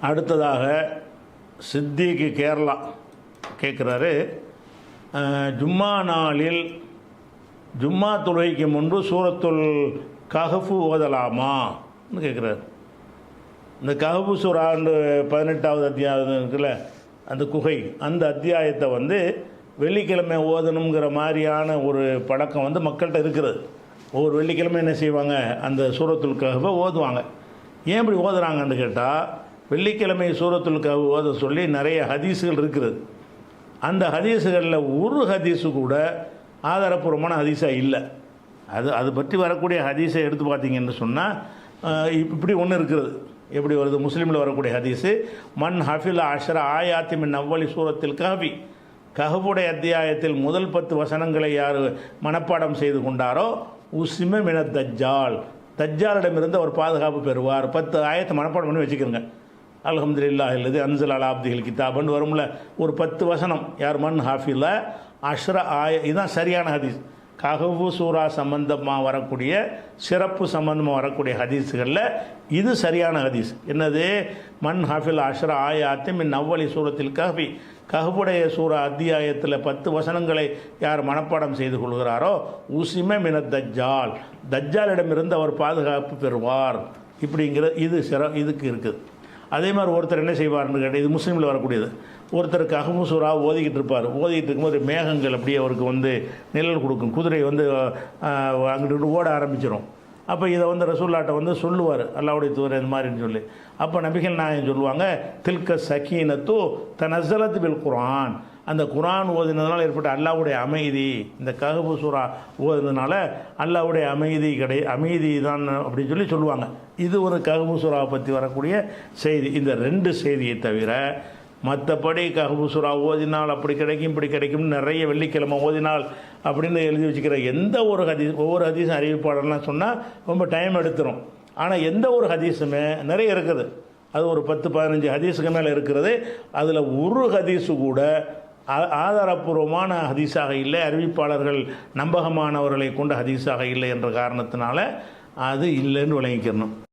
அடுத்ததாக சித்திக்கு கேரளா கேட்குறாரு ஜும்மா நாளில் ஜும்மா தொழுகைக்கு முன்பு சூரத்துல் கஹஃபு ஓதலாமான்னு கேட்குறாரு இந்த கஹபு சூறாண்டு பதினெட்டாவது அத்தியாயம் இருக்குல்ல அந்த குகை அந்த அத்தியாயத்தை வந்து வெள்ளிக்கிழமை ஓதணுங்கிற மாதிரியான ஒரு பழக்கம் வந்து மக்கள்கிட்ட இருக்கிறது. ஒவ்வொரு வெள்ளிக்கிழமை என்ன செய்வாங்க? அந்த சூரத்துல் கஹபை ஓதுவாங்க. ஏன் இப்படி ஓதுறாங்கன்னு கேட்டால் வெள்ளிக்கிழமை சூரத்துல் கஹபு ஓத சொல்லி நிறைய ஹதீஸுகள் இருக்கிறது. அந்த ஹதீஸுகளில் ஒரு ஹதீஸு கூட ஆதாரப்பூர்வமான ஹதீஸாக இல்லை. அது அது பற்றி வரக்கூடிய ஹதீஸை எடுத்து பார்த்தீங்கன்னு சொன்னால் இப்படி ஒன்று இருக்கிறது. எப்படி வருது? முஸ்லீமில் வரக்கூடிய ஹதீஸு மன் ஹஃபில் அஷ்ர ஆயாத்திமின் அவ்வளி சூரத்தில் கஹபி கஹபுடைய அத்தியாயத்தில் முதல் பத்து வசனங்களை யார் மனப்பாடம் செய்து கொண்டாரோ உசிம மின தஜ்ஜால். தஜ்ஜாலிடமிருந்து அவர் பாதுகாப்பு பெறுவார். பத்து ஆயத்தை மனப்பாடம் பண்ணி வச்சுக்கிறோங்க. அல்ஹம்துலில்லா இல்லது அன்சல் அலாப்திகள் கிதாபன் வரும்ல. ஒரு பத்து வசனம். யார் மண் ஹாஃபில அஷ்ர ஆய இதுதான் சரியான ஹதீஸ். கஹவு சூரா சம்பந்தமாக வரக்கூடிய சிறப்பு சம்பந்தமாக வரக்கூடிய ஹதீஸுகளில் இது சரியான ஹதீஸ். என்னது? மண் ஹாஃபில் அஷ்ர ஆயாத்தி மின் அவ்வளி சூரத்தில் கஹபி கஹபுடைய சூரா அத்தியாயத்தில் பத்து வசனங்களை யார் மனப்பாடம் செய்து கொள்கிறாரோ உசிம மின தஜ்ஜால். தஜ்ஜாலிடமிருந்து அவர் பாதுகாப்பு பெறுவார். இப்படிங்கிற இது சிற இதுக்கு இருக்குது. அதே மாதிரி ஒருத்தர் என்ன செய்வார்னு கேட்டால் இது முஸ்லீமில் வரக்கூடியது. ஒருத்தருக்கு அகமுசூரா ஓதிக்கிட்டு இருப்பார். ஓதிக்கிட்டு இருக்கும்போது மேகங்கள் அப்படியே அவருக்கு வந்து நிழல் கொடுக்கும். குதிரை வந்து அங்கிட்டு ஓட ஆரம்பிச்சிடும் அப்போ இதை வந்து ரசூல்லாட்ட வந்து சொல்லுவார். அல்லாவுடைய தூதர் இந்த மாதிரின்னு சொல்லி. அப்போ நபிகள் நாயகம் சொல்லுவாங்க தில்க சக்கீனத்து தனசலத்து பில் குரான் அந்த குரான் ஓதினதுனால ஏற்பட்ட அல்லாவுடைய அமைதி இந்த கஹபு சூரா ஓதுனதுனால அல்லாவுடைய அமைதி கிடை அமைதி தான் அப்படின்னு சொல்லி சொல்லுவாங்க. இது ஒரு கஹபு சூறாவை பற்றி வரக்கூடிய செய்தி. இந்த ரெண்டு செய்தியை தவிர மற்றபடி கஹபுசுரா ஓதினால் அப்படி கிடைக்கும் இப்படி கிடைக்கும்னு நிறைய வெள்ளிக்கிழமை ஓதினால் அப்படின்னு எழுதி வச்சுக்கிற எந்த ஒரு ஹதீஸ் ஒவ்வொரு ஹதீஸும் அறிவிப்பாளர்லாம் சொன்னால் ரொம்ப டைம் எடுத்துரும். ஆனால் எந்த ஒரு ஹதீஸுமே நிறைய இருக்குது. அது ஒரு பத்து பதினஞ்சு ஹதீஸுக்கு மேலே இருக்கிறது. அதில் ஒரு ஹதீஸு கூட ஆ- ஆதாரப்பூர்வமான ஹதீஸாக இல்லை அறிவிப்பாளர்கள் நம்பகமானவர்களை கொண்ட ஹதீஸாக இல்லை என்ற காரணத்தினால அது இல்லைன்னு விளங்கிக்கணும்